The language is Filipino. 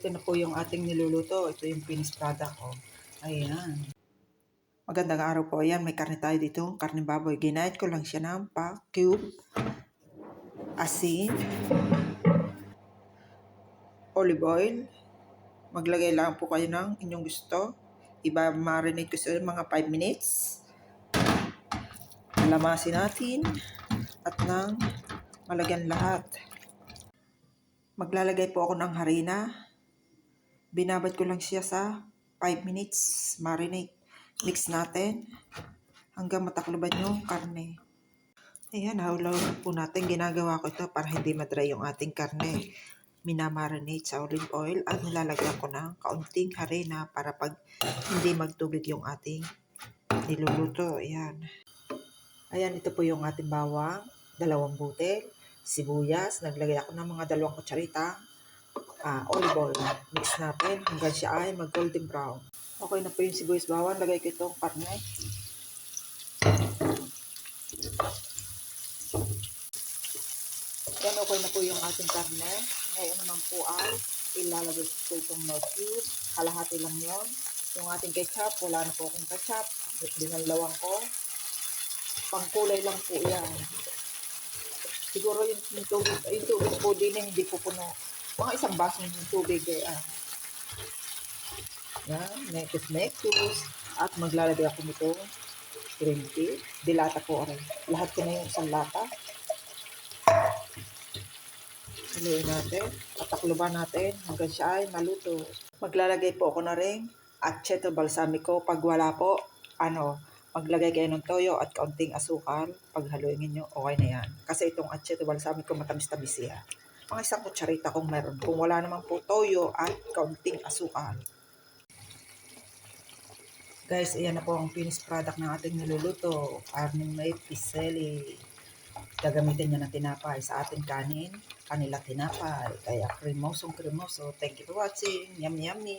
Ito na po yung ating niluluto. Ito yung finished product ko. Ayan. Magandang araw po. Ayan, may karne tayo dito. Karne baboy. Ginayat ko lang siya ng pa cube. Asin. Olive oil. Maglagay lang po kayo ng inyong gusto. Iba marinate ko sa mga 5 minutes. Lamasin natin. At nang malagyan lahat. Maglalagay po ako ng harina. Binabad ko lang siya sa 5 minutes marinate. Mix natin hanggang matakloban yung karne. Ayan, hawlaw po natin. Ginagawa ko ito para hindi madry yung ating karne. Minamarinate sa olive oil at nilalagyan ko ng kaunting harina para pag hindi magtubig yung ating niluluto. Ayan. Ayan, ito po yung ating bawang. Dalawang butil. Sibuyas. Naglagay ako ng mga dalawang kutsarita ah, olive oil. Mix natin hanggang siya ay mag golden brown. Okay na po yung sibuyas bawang. Lagay ko itong karne. Yan, okay na po yung ating karne. Ngayon naman po ay ilalagay ko itong cube. Kalahati lang yon. Yung ating ketchup, wala na po akong ketchup. Dinalawang ko. Pangkulay lang po yan. Siguro yung, yung tubig, yung tubig po din eh, hindi po puno. Mga isang baso ng tubig eh. Ah. Yan, nekos. At maglalagay ako nito green tea. Dilata po rin. Lahat ko na yung isang lata. Haluin natin. Patakluban natin hanggang siya ay maluto. Maglalagay po ako na rin aceto balsamico. Pag wala po, ano, maglagay kayo ng toyo at kaunting asukal. Pag haluin niyo okay na yan. Kasi itong aceto balsamico matamis-tamis siya. Mga isang kutsarita kung meron. Kung wala naman po toyo at kaunting asukal. Guys, ayan na po ang finished product ng ating niluluto. Arning may piseli. Gagamitin niya ng tinapay sa ating kanin. Kanila tinapay. Kaya kremosong kremoso. Thank you for watching. Yum, yummy.